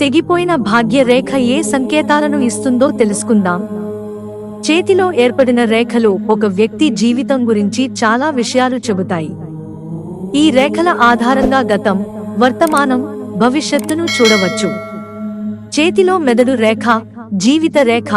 తెగిపోయిన భాగ్య రేఖ ఏ సంకేతాలను ఇస్తుందో తెలుసుకుందాం. చేతిలో ఏర్పడిన రేఖలు ఒక వ్యక్తి జీవితం గురించి చాలా విషయాలు చెబుతాయి. ఈ రేఖల ఆధారంగా గతం వర్తమానం భవిష్యత్తును చూడవచ్చు. చేతిలో మెదడు రేఖ జీవిత రేఖ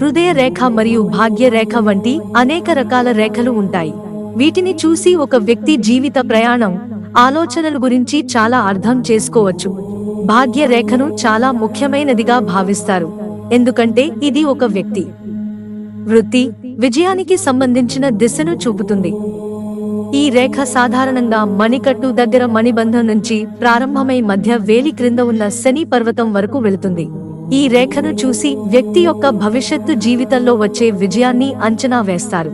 హృదయ రేఖ మరియు భాగ్య రేఖ వంటి అనేక రకాల రేఖలు ఉంటాయి. వీటిని చూసి ఒక వ్యక్తి జీవిత ప్రయాణం ఆలోచనల గురించి చాలా అర్థం చేసుకోవచ్చు. భాగ్య రేఖను చాలా ముఖ్యమైనదిగా భావిస్తారు. ఎందుకంటే ఇది ఒక వ్యక్తి. వృత్తి విజయానికి సంబంధించిన దిశను చూపుతుంది. ఈ రేఖ సాధారణంగా మణికట్టు దగ్గర మణిబంధం నుంచి ప్రారంభమై మధ్య వేలి క్రింద ఉన్న శని పర్వతం వరకు వెళుతుంది. ఈ రేఖను చూసి వ్యక్తి యొక్క భవిష్యత్తు జీవితంలో వచ్చే విజయాన్ని అంచనా వేస్తారు.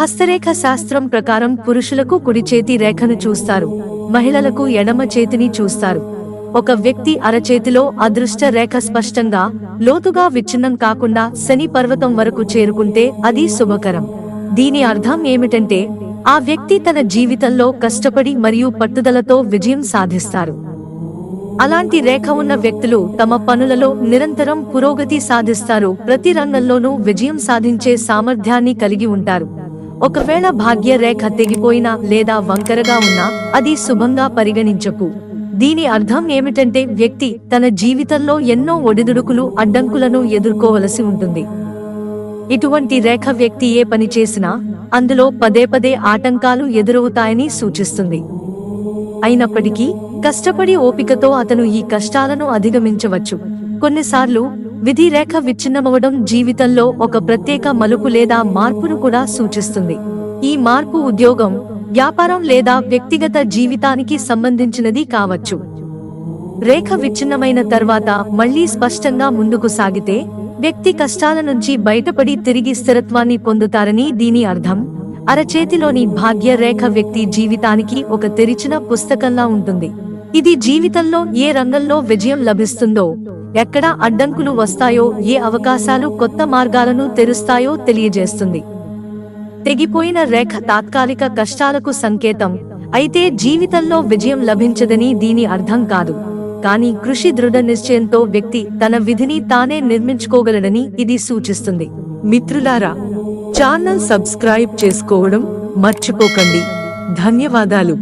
హస్తరేఖ శాస్త్రం ప్రకారం పురుషులకు కుడి చేతి రేఖను చూస్తారు. మహిళలకు ఎడమ చేతిని చూస్తారు. ఒక వ్యక్తి అరచేతిలో అదృష్ట రేఖ స్పష్టంగా లోతుగా విచ్ఛిన్నం కాకుండా శని పర్వతం వరకు చేరుకుంటే అది శుభకరం. దీని అర్థం ఏమిటంటే ఆ వ్యక్తి తన జీవితంలో కష్టపడి మరియు పట్టుదలతో విజయం సాధిస్తారు. అలాంటి రేఖ ఉన్న వ్యక్తులు తమ పనులలో నిరంతరం పురోగతి సాధిస్తారు ప్రతి రంగంలోనూ విజయం సాధించే సామర్థ్యాన్ని కలిగి ఉంటారు. ఒకవేళ భాగ్య రేఖ తెగిపోయినా లేదా వంకరగా ఉన్నా అది శుభంగా పరిగణించకు. దీని అర్థం ఏమిటంటే వ్యక్తి తన జీవితంలో ఎన్నో ఒడిదుడుకులు అడ్డంకులను ఎదుర్కోవలసి ఉంటుంది. ఇటువంటి రేఖ వ్యక్తి ఏ పని చేసినా అందులో పదే పదే ఆటంకాలు ఎదురవుతాయని సూచిస్తుంది. అయినప్పటికీ కష్టపడి ఓపికతో అతను ఈ కష్టాలను అధిగమించవచ్చు. కొన్నిసార్లు విధి రేఖ విచ్ఛిన్నమవడం జీవితంలో ఒక ప్రత్యేక మలుపు లేదా మార్పును కూడా సూచిస్తుంది. ఈ మార్పు ఉద్యోగం వ్యాపారం లేదా వ్యక్తిగత జీవితానికి సంబంధించినది కావచ్చు. రేఖ విచ్ఛిన్నమైన తర్వాత మళ్ళీ స్పష్టంగా ముందుకు సాగితే వ్యక్తి కష్టాల నుంచి బయటపడి తిరిగి స్థిరత్వాన్ని పొందుతారని దీని అర్థం. అరచేతిలోని భాగ్య రేఖ వ్యక్తి జీవితానికి ఒక తెరిచిన పుస్తకంలా ఉంటుంది. ఇది జీవితంలో ఏ రంగంలో విజయం లభిస్తుందో ఎక్కడ అడ్డంకులు వస్తాయో ఏ అవకాశాలు కొత్త మార్గాలను తెరుస్తాయో తెలియజేస్తుంది. తెగిపోయిన రేఖ తాత్కాలిక కష్టాలకు సంకేతం. అయితే జీవితంలో విజయం లభించదని దీని అర్థం కాదు. కానీ కృషి దృఢ నిశ్చయంతో వ్యక్తి తన విధిని తానే నిర్మించుకోగలడని ఇది సూచిస్తుంది. మిత్రులారా ఛానల్ సబ్స్క్రైబ్ చేసుకోవడం మర్చిపోకండి. ధన్యవాదాలు.